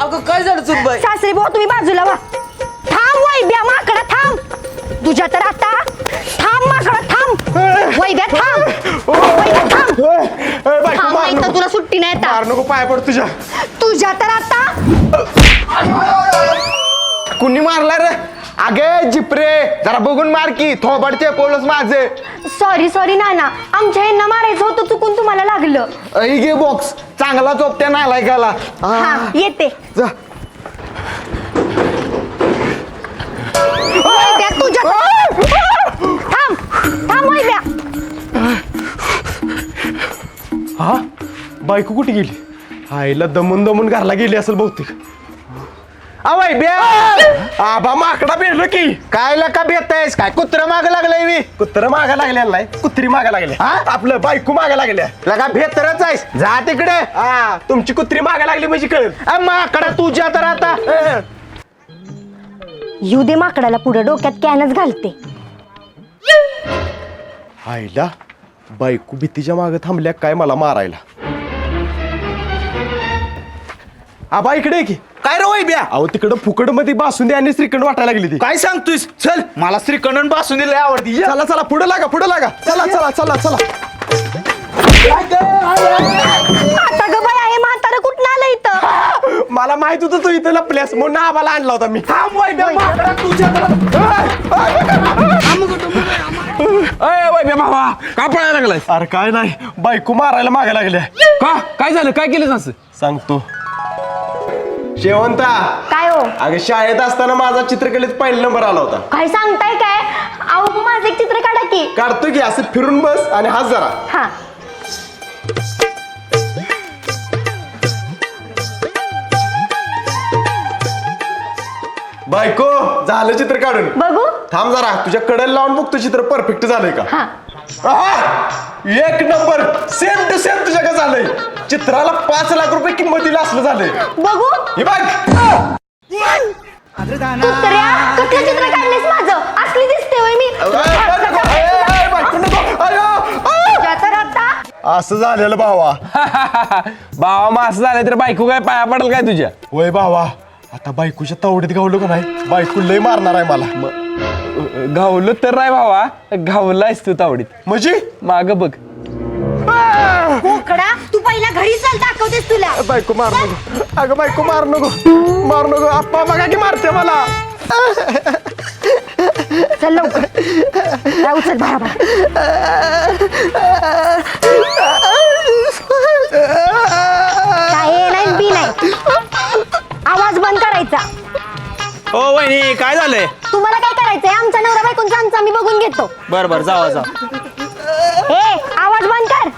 अगं काय झालं सुनबाई सासरी भाऊ तुम्ही बाजूला वा. थांब वैद्या माकडा थांब. तुझ्या तर आता थांब माकडा थांब. वैद्या थांब. वैद्या थांब. थांब नाही तर तुला सुट्टी नाही आता. मार नको पाय पड तुझ्या. तुझ्या तर आता कुणी मारला रे? अगे जिपरे जरा बघून मार की थोबाडचे पोलस माझे. सॉरी सॉरी नाना. आमच्या यांना मारायचं होतं चुकून तुम्हाला लागलं. ऐ गे बॉक्स चांगला चोपत्या नालाय गाला हा येते. जा. वैद्या तुझ्या थांब थांब वैद्या हा? बायको कुठे गेली? आईला दमून दमून घरला गेली असेल बहुतेक. अवय बे. आबा माकडा भेटलो की. काय लका भेटतायस? काय कुत्र माग लागलंय मी? कुत्र मागा लागलेलं नाही कुत्री मागा लागले हा आपलं बायको मागा लागल्या. लगा भेटरच आहेस. जा तिकडे. हा तुमची कुत्री मागा लागली म्हणजे कळेल. अ, माकडा तुझ्या तर आता. येऊ दे माकडाला पुढे डोक्यात कॅनच घालते. आईला बायको भीतीच्या मागे थांबल्या काय मला मारायला? आबा इकडे ये की. काय रे वैब्या अहो तिकडं फुकडमध्ये बासुंदी आणि श्रीखंड वाटायला लागली ती. काय सांगतोयस? चल मला श्रीखंडनपासून दिलंय आवडती. ये. चला चला पुढे लागा पुढे लागा. चला चला चला चला. आता ग बाय आहे म्हातारं कुठं आलं इथं? मला माहीत होतं तू इथं लपल्यास म्हणून आम्हाला आणला होता मी. थांब वैब्या माकडा तुझ्या अय वैभ्या भावा का पळायला लागलाय अरे काय नाही. बायको मारायला मागा लागल्या. का? काय झालं? काय केलं असं? सांगतो. शेवंता. काय हो? अगं शाळेत असताना माझा चित्रकलेत पहिला नंबर आला होता. काय सांगताय काय? अहो माझं एक चित्र काढा की. काढतो की असं फिरून बस आणि हात जरा. हा. बायको झालं चित्र काढून. बघू. थांब जरा तुझ्या कडेला लावून बघतो चित्र परफेक्ट झालंय का? हा. आहा! एक नंबर सेम टू सेम तुझ्या का झालंय? चित्राला पाच लाख रुपये किंमत दिला असलं झालंय. बघू. हे बघ. कुत्र्या कसलं चित्र काढलेस माझं? असली दिसते होय मी. तुझ्या तर आता. असं झालेलं भावा. भावा मग असं झालं तर बायको काय पाया पडेल काय तुझ्या? वय भावा. आता बायकोच्या तावडीत गावलो का नाही? बायको लय मारणार आहे मला. घावलं तर नाही भावा. घावलायस तू तावडीत. म्हणजे? माग बघ. तू पहिला घरी चल दाखवतेस तुला. बायको मार नको. अगं बायको मार नको. मार नको. आप्पा बघा की मारते मला. चल लवकर. राहू चल बरोबर काय नाही बी नाही. आवाज बंद करायचा. ओ वहिनी काय झालंय? तुम्हाला काय करायचंय? आमचा नवरा बायकोंचा आमचा आम्ही बघून घेतो. बर बर जावा जा ए आवाज बंद कर.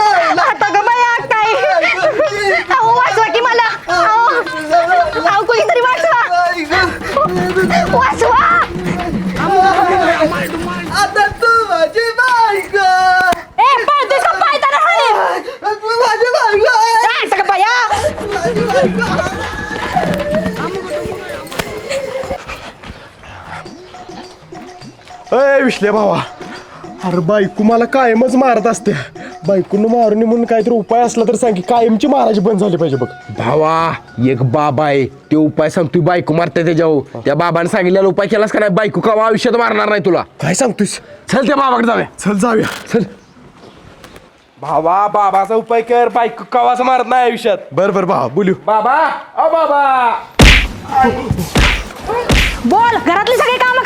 आता ग बाया काय अहो वाचवा की मला अहो अहो कोणीतरी वाचवा वाचवा आता तू माझी बायको ए पळतोस का पाय तर हाणीन. तू माझी बायको आहे. ए, सगळं बया माझी बायको अय विश्ले भावा अरे बायको मला कायमच मारत असते बायकोनं मारून म्हणून काहीतरी उपाय असला तर सांग की कायमची मारायची बंद झाली पाहिजे बघ. भावा एक बाबा आहे ते उपाय सांगतोय बायको मारते त्याच्यावर. त्या बाबाने सांगितलेला उपाय केलास का नाही? बायको का आयुष्यात मारणार नाही तुला. काय सांगतोस चल त्या बाबाकडे जाऊया. चल जाऊया. चल. भावा बाबाचा उपाय कर बायको कवाच मारत नाही आयुष्यात. बर बर भावा बोलू. बाबा अ बाबा. बोल घरातली सगळी कामं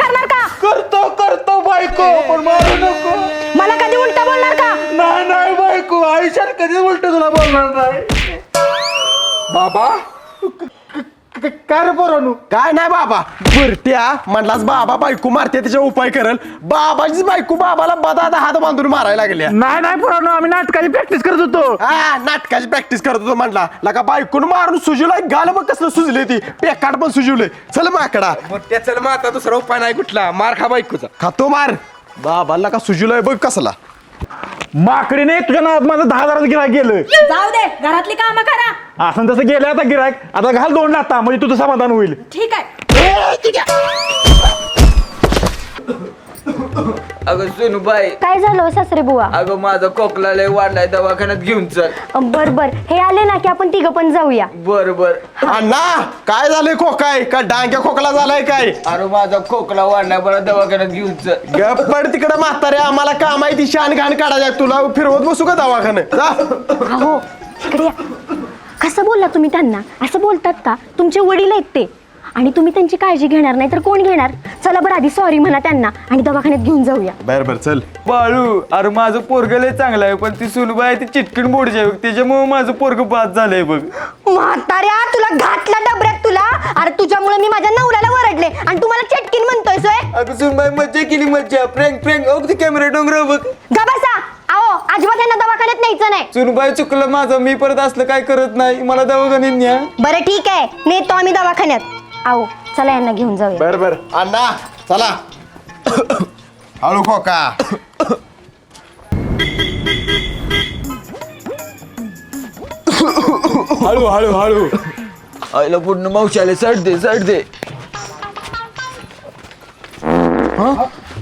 करतो करतो बायको पण मारू नको. मला कधी उलटा बोलणार का? नाही नाही बायको आयुष्यात कधी उलट तुला बोलणार नाही. बाबा काय रे पोरानू? काय नाही बाबा. बुरट्या म्हणलाच बाबा बायको मारते त्याच्या उपाय करल. बाबाचीच बायको बाबाला बदादा हात बांधून मारायला लागल्या. नाही नाही पोरांनो आम्ही नाटकाची प्रॅक्टिस करत होतो. हा नाटकाची प्रॅक्टिस करत होतो म्हणला. लका बायकून मारून सुजलाय गाल मग कसलं सुजले ती. पेकाट पण सुजवलंय. चल माकडा मोठ्या चल मग आता दुसरा उपाय नाही कुठला. मार खा बायकोचा. खातो मार. बाबाला का सुजलाय बघ कसला. माकडीने तुझ्या नावात माझं दहा हजाराचं गिराक गेलं. जाऊ दे घरातली कामं करा. असं तसं गेलं आता गिराक आता घाल दोन लाता म्हणजे तुझं समाधान होईल. ठीक आहे. अगं सुनबाई काय झालं हो सासरे बुवा? अगं माझा खोकला लय वाढलाय दवाखान्यात घेऊन चल. बर बर. हे आले ना की आपण तिघ पण जाऊया. बर बर. अण्णा काय झालंय खोकाय का डांग्या खोकला झालाय काय? अरे माझा खोकला वाढलाय बरं दवाखान्यात घेऊन चल. गप्पड तिकडे म्हातारे आम्हाला काम आहे ती शान घाण काढायला तुला फिरवत बसू का दवाखान्यात? जा. अहो इकडे या. कसं बोलला तुम्ही त्यांना? असं बोलतात का? तुमचे वडील आहेत ते. आणि तुम्ही त्यांची काळजी घेणार नाही तर कोण घेणार? चला बरं आधी सॉरी म्हणा त्यांना आणि दवाखान्यात घेऊन जाऊया. बर बर चल. बाळू अरे माझं पोरग लय चांगलं आहे पण ती सुनबाई ती चिटकीण बोडची आहे बघ. त्याच्यामुळे माझं पोरग बाद झालंय बघ. म्हाताऱ्या तुला घातला डबऱ्यात तुला? अरे तुझ्यामुळे मी माझ्या नवऱ्याला वरडले आणि तुम्हाला चटकीन म्हणतोय सोय? अगं सुनबाई मज्जा केली मज्जा. फ्रँक फ्रँक अगदी कॅमेरा डोंगर बघ. गा बसा. आओ अजिबात यांना दवाखान्यात न्यायचं नाही. सुनबाई चुकलं माझं. मी परत असलं काय करत नाही. मला दवाखान्यात न्या. बरं ठीक आहे. नेतो आम्ही दवाखान्यात. आओ चला यांना घेऊन जाऊया बर बर अण्णा चला हळू खोका हळू हळू हळू आईला पूर्ण मावशाले सट दे सट दे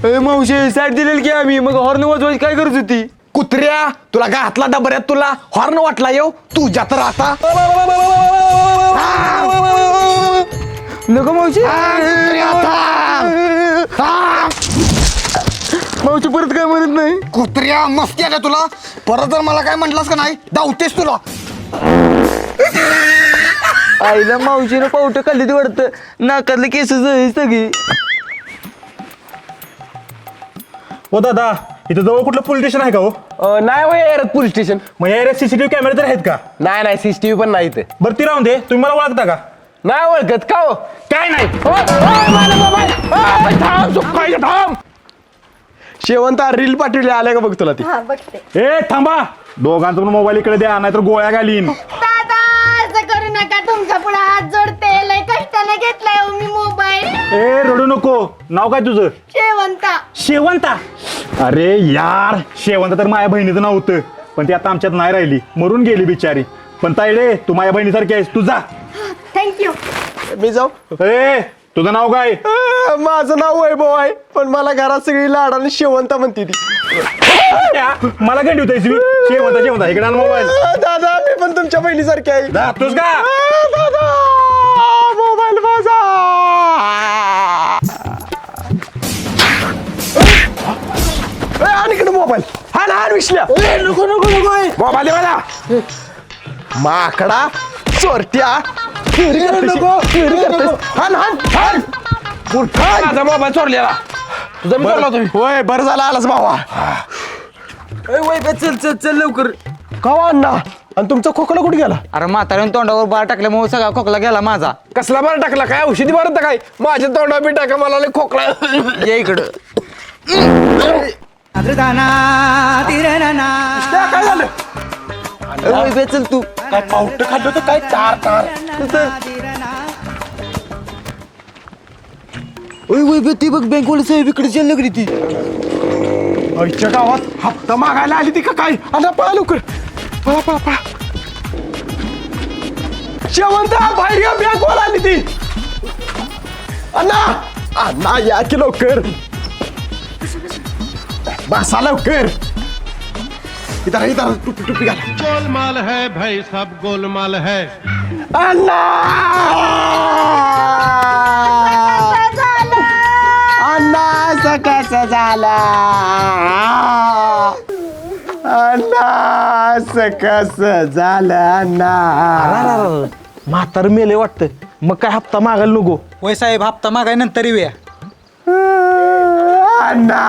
ए मावशी साईड दिलेली की आम्ही मग हॉर्न वाजवायची काय करत होती कुत्र्या तुला घातला डबऱ्यात तुला हॉर्न वाटला येऊ तुझ्या तर आता नको मावशी. मावशी परत काय म्हणत नाही? कुत्र्या मस्ती आहे का तुला. परत जर मला काय म्हटलास का नाही धावतेस तुला. आईला मावशीनं पावट खाल्ली ती वाटतं. नाकातले केस सगळी. हो दादा इथं जवळ कुठलं पोलीस स्टेशन आहे का हो अं, नाही वय यार पोलीस स्टेशन मग या एरियात सीसीटीव्ही कॅमेरे तर आहेत का? नाही नाही सीसीटीव्ही पण नाही इथे. बरं ती राहून दे. तुम्ही मला ओळखता का? नाही ओळखत का हो? काय नाही. ओ, ओ, माझा मोबाईल ओ, थांब सुकायचं थांब. शेवंत रील पाठवली आल्या का बघ तुला ती? हा बघते. ए थांबा. दोघांचा पण मोबाईल इकडे द्या नाहीतर गोळ्या घालीन. दादा असं करू नका तुमच्यापुढे हात जोडते. लय कष्टाने घेतलाय हो मी मोबाईल ए रडू नको. नाव काय तुझं? शेवंता. शेवंता. अरे यार शेवंता तर माझ्या बहिणीचं नाव होतं. पण ती आता आमच्यात नाही राहिली. मरून गेली बिचारी. पण तायडे तू माझ्या बहिणीसारखी आहेस. तू जा. थँक्यू मी जाऊ. ए तुझं नाव काय? अं, माझं नाव वैभव आहे पण मला घरात सगळी लाडाने शेवंत म्हणते ती. मला गंडी होता शेवंता शेवंता इकडे आण मोबाईल. अं, दादा मी पण तुमच्या बहिणीसारखी आहे. जातोस का? दादा मोबाईल माझा. ए, आण इकडे मोबाईल. हा ना आण विसल्या. नको नको नको मोबाईल दे मला. माकडा चोरट्या. चोरी करतेस, चोरी करतेस. हाण हाण हाण हाण. माझा मोबाईल चोरलेला. तुझा मी चोरला तुम्ही होय बरं झालं आलाच भावा. चल चल चल लवकर. का अण्णा? आणि तुमचा खोकला कुठे गेला? अरे म्हाताऱ्याने तोंडावर बार टाकल्यामुळे सगळा खोकला गेला माझा. कसला बरं टाकला? काय औषधी बरं काय? माझ्या तोंडा बी टाका मला लय खोकला. ये इकडं. काय झालं? ए, चल तू. काय पावट खाल्लं तर काय चार तार? ओय वैभ्या ती बघ बँकवाली साहेब इकडे चल लगडी ती. आईच्या गावात हप्ता मागायला आली ती का काय? अण्णा पळा लवकर. पळा पळा पळा. शेवंता बाहेर या बँकवर आली ती. अण्णा अण्णा या की लवकर. बसा लवकर. इधर इधर टुपी टुपी घाला गोलमाल है भाई सब गोलमाल है। अण्णा झाला अण्णा झालं अण्णा म्हातार मेले वाटतं. मग काय हप्ता मागायला नको. होय साहेब हप्ता मागाय नंतर येऊया अण्णा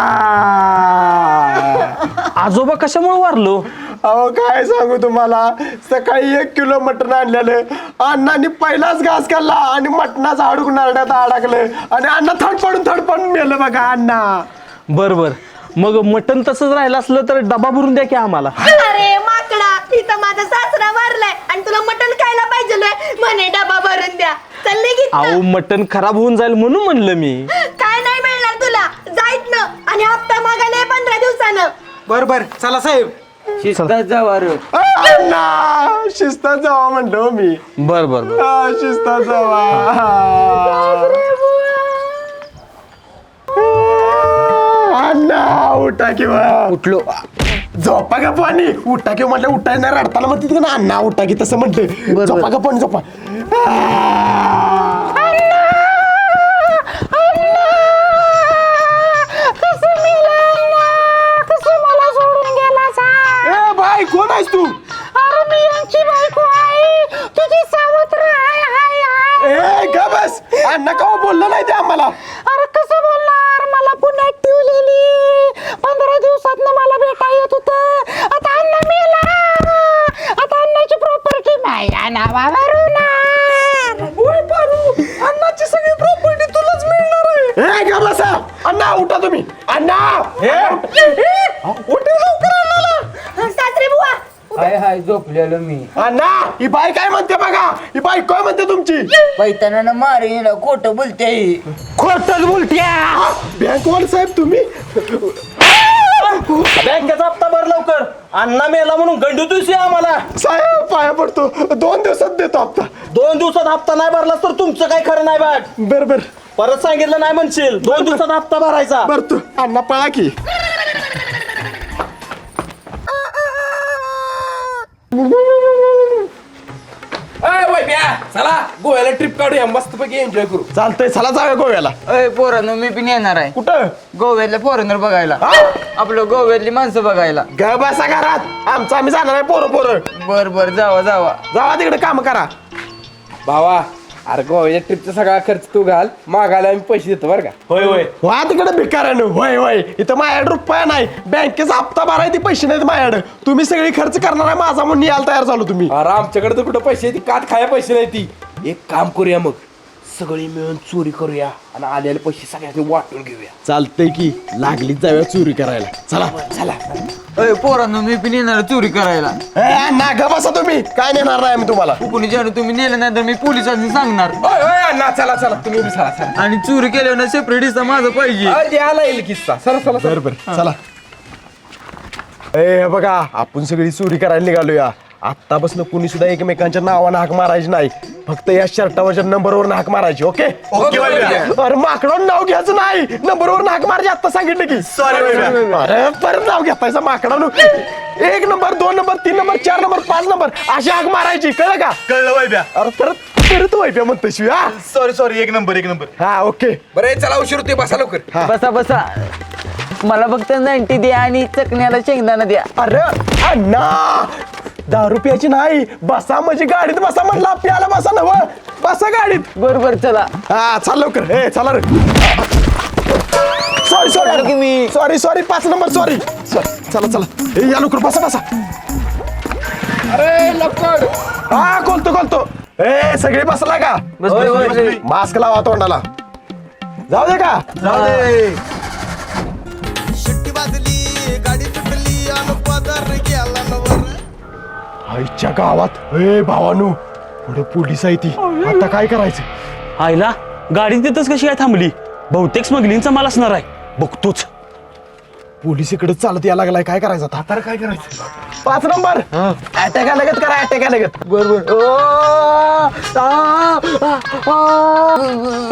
आजोबा कशामुळे वारलो? अहो काय सांगू तुम्हाला? सकाळी एक किलो मटण आणलेलं. अण्णांनी पहिलाच घास खाल्ला आणि मटणाचं हाडूक नारड्यात अडकलं. आणि अण्णा थडपडून थडपडून मेलं बघा अण्णा. बर बर. मग मटण तसंच राहिलं असलं तर डबा भरून द्या की आम्हाला. अरे माकडा इथं माझा सासरा वारलाय आणि तुला मटण खायला पाहिजे म्हणे डबा भरून द्या. चालले की अहो मटण खराब होऊन जाईल म्हणून म्हणलं मी. काय नाही मिळणार तुला. जायत ना आणि हप्ता मागायला पंधरा दिवसानं. बर बर. चला साहेब. शिस्तात जावा रे. अण्णा शिस्तात जावा म्हणतो मी. बर बर शिस्तात जावा. अण्णा उठा किंवा. उठलो. झोपा का पाणी. उठा किंवा म्हटलं उठाय नाही रडताना मग तिथे ना अण्णा उठा की तसं म्हणते झोपा का पाणी झोपा. बाई झोपलेलो मी. अण्णा ही बाई काय म्हणते बघा? ही बाई काय म्हणते तुमची? पैताना मारे खोटं बोलते खोटच बोलत्या बँकवाल साहेब तुम्ही? बँकेचा हप्ता भर लवकर. अण्णा मेला म्हणून गंडू तुझी आम्हाला. साहेब पाया पडतो. दोन दिवसात देतो हप्ता. दोन दिवसात हप्ता नाही भरला तर तुमचं काय खरं नाही बघ बर बर. परत सांगितलं नाही म्हणशील. दोन दिवसात हप्ता भरायचा. बर तू अण्णा पळा की. चला गोव्याला ट्रिप काढूया मस्त पैकी एन्जॉय करू. चालतंय चला जाऊया गोव्याला. अय पोरांनो मी पण येणार आहे. कुठं? गोव्यातल्या फॉरेनर बघायला. आपलं गोव्यातली माणसं बघायला. ग बसा घरात. आमचं आम्ही जाणार आहे पोरं पोरं बर बर जावा जावा. जावा तिकडे काम करा. भावा अरे गोव्याच्या ट्रिपचा सगळा खर्च तू घाल मागायला आम्ही पैसे देतो बरं का. होय होय. वा तिकडे भिकाऱ्यानं. होय होय. इथं माझ्याकडे रुपया नाही. बँकेचा हप्ता भराय ती पैसे नाहीत माझ्याकडे. तुम्ही सगळी खर्च करणार आहे माझा म्हणून यायला तयार झालो तुम्ही. अरे आमच्याकडे तर कुठं पैसे ती काट खाया पैसे नाही ती. एक काम करूया मग. सगळी मिळून चोरी करूया आणि आलेले पैसे सगळ्यांनी वाटून घेऊया. चालतंय की लागलीच जाऊया चोरी करायला. चला. चला. अय पोरांनो मी पण येणार चोरी करायला. ए, ना ग बसा तुम्ही. काय नेणार नाही आम्ही तुम्हाला. कुणी जाणू तुम्ही नेलं नाही तर मी पोलिसांनी सांगणार. ओय, ओय, अण्णा चला चला. तुम्ही बी चला चला. आणि चोरी केल्यावर सेपरेट हिस्सा माझा पाहिजे. अरे, आला येईल किस्सा. चला चला चला. बर बर. चला. ए हे बघा आपण सगळी चोरी करायला निघालोया. आत्तापासून कुणी सुद्धा एकमेकांच्या नावानं हाक मारायची नाही. फक्त या शर्टावरच्या नंबरवर हाक मारायची ओके? अरे माकडं नाव घ्यायचं नाही. नंबरवर हाक मारायची आता सांगितलं की. सॉरी अरे परत नाव घेतायचं माकडं एक नंबर दोन नंबर तीन नंबर चार नंबर पाच नंबर अशी हाक मारायची. कळलं का? कळलं वायब्या अरे परत परत वाईप्या म्हणतो शिव हा? सॉरी सॉरी एक नंबर एक नंबर. हा ओके. बरं चला उशीर होते बसा लवकर. बसा बसा. मला फक्त नाईन्टी द्या आणि चकण्याला शेंगदाणा द्या. अरे अण्णा! दहा रुपयाची नाही बसा म्हणजे गाडीत बसा म्हणला प्याला बसा नव बसा गाडीत. बर बर चला. हा चाल लवकर. ए चला रे. सॉरी सॉरी मी. सॉरी सॉरी पाच नंबर सॉरी चला चला. ए या लवकर बसा बसा. अरे लवकर. हा कोलतो कोलतो ए सगळे बसला का? बस बस बस, बस. मास्क लावा तोंडाला. जाऊ दे का? जाऊ दे. आईच्या गावात. ए भावानू पुढे पोलीस आहे ती. आता काय करायचं? आईला गाडी तिथंच कशी काय थांबली? बहुतेक स्मगलिंगचा माल असणार आहे. बघतोच. पोलीस इकडे चालत यायला लागलाय. काय करायचं आता? आता काय करायचं? पाच नंबर! अटॅक आल्यागत करा अटॅक आल्यागत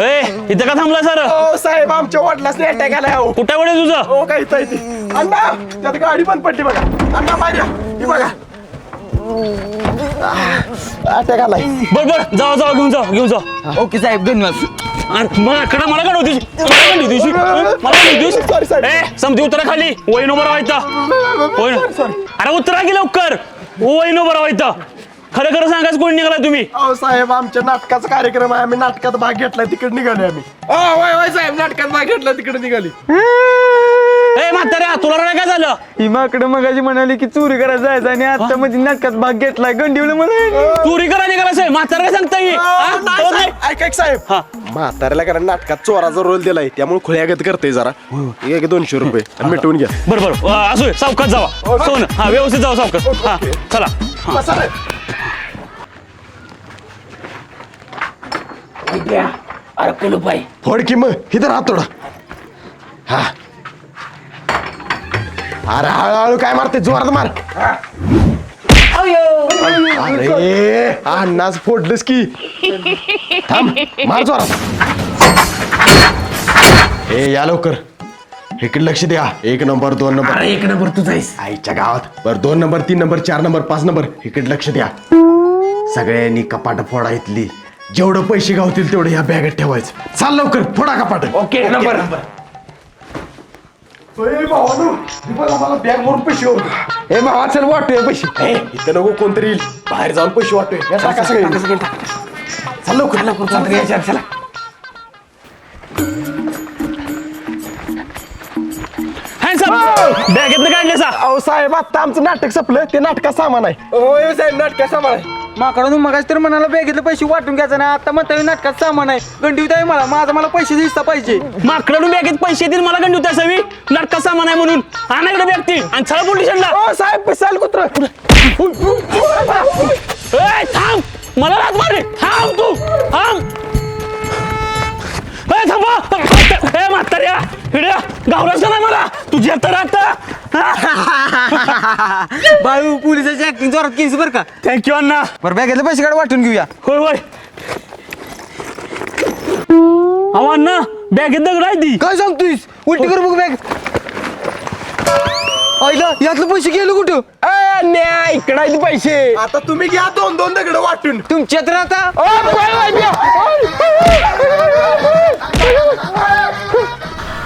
ए इथं का थांबला सर? ओ साहेब आमच्या वडिलासने अटॅक आलाय हो कुठे वडे तुझं? हो काय इथं अण्णा त्यात गाडी पण पडली बघा. अण्णा माझ्या ही बघा. अटॅक आलाय? बर बर जाऊ जाऊ घेऊन जाऊ घेऊन जाऊ ओके साहेब धन्यवाद अरे मला कडा मला काढ होती मला होती मला काढ होतीस Sorry, sorry. ए समती उतरा खाली? वैनो बरा व्हायचा वैन अरे उतरा की लवकर. वैनो बरा व्हायचा खरं खरं सांगायचं कोणी निघाला तुम्ही? अहो साहेब आमच्या नाटकाचा कार्यक्रम आहे. आम्ही नाटकात भाग घेतलाय. तिकडे निघाले आम्ही. ओ, होय होय साहेब. नाटकात भाग घेतला तिकडे निघाली. ए म्हाताऱ्या तुला रडाय काय झालं? ही माकडं मगाशी म्हणाली की चोरी करायला जायचं आणि आता मध्ये नाटकात भाग घेतलाय गंडीवलं मला चोरी करा निघाला म्हातारा काय सांगता येईल हा? नाही? ऐक ऐक साहेब. म्हाताऱ्याला कारण नाटकात चोराचा रोल दिलाय त्यामुळे खुल्यागत करते जरा. एक दोनशे रुपये आणि मिटवून घ्या. बरं बरं. अ, असू दे सावकाश जावा. सोन हा व्यवस्थित जावा सावकाश. हा चला. हा. फोड की मग इथं राहत थोडा हा अरे हळूहळू काय मारते जोरात मार. अरे अण्णाच फोडलंस की. थांब मार जोरात. ए या लवकर. इकडे लक्ष द्या. एक नंबर दोन नंबर. एक नंबर तुझा आहेस आईच्या गावात. बर दोन नंबर तीन नंबर चार नंबर पाच नंबर. इकडे लक्ष द्या. सगळ्यांनी कपाट फोडा इथली. जेवढं पैसे गावतील तेवढं या बॅगेत ठेवायचं. चाल लवकर फोडा कपाट. Okay number. बॅग म्हणून पैसे भावा चल वाटतोय पैसे. इथं नको कोणतरी येईल. बाहेर जाऊन पैसे वाटतोय. टाका सगळे. चाल. बॅगेतनं काढले सा. अहो साहेब आता आमचं नाटक संपलं. ते नाटका सामान आहे. होय साहेब नाटकात सामान आहे. माकडून मगाशी तर म्हणाला बॅगेतले पैसे वाटून घ्यायचं ना आता म्हणता नाटकात सामान आहे. गंडीवत आहे मला. माझा मला पैसे दिसता पाहिजे. माकडून बॅगेत पैसे देतील मला गंडू त्यासावी नाटका सामान आहे म्हणून. आणाकडे बॅग ती. आणि चला पोलीस स्टेशनला ओ साहेब पिसाल कुत्र. ए, थांब. मला रात मारली थांब तू. थांब. ए, थांबा. ए म्हाताऱ्या. हिड्या गावराच का नाही मला. तुझ्या तर आता. बाळू पोलिसाची ऍक्टिंग जोरात केस बरं का? थँक्यू अण्णा. बरं बॅगेतले पैसे काढ वाटून घेऊया. होय होय. अहो अण्णा बॅगेत दगड आहे ती काय सांगतोयस? उलटी कर बघ बॅग आईला यातलं पैसे गेलो कुठं? न्याय इकडे आहेत पैसे. आता तुम्ही घ्या दोन दोन दगड वाटून. तुमच्यात राहता?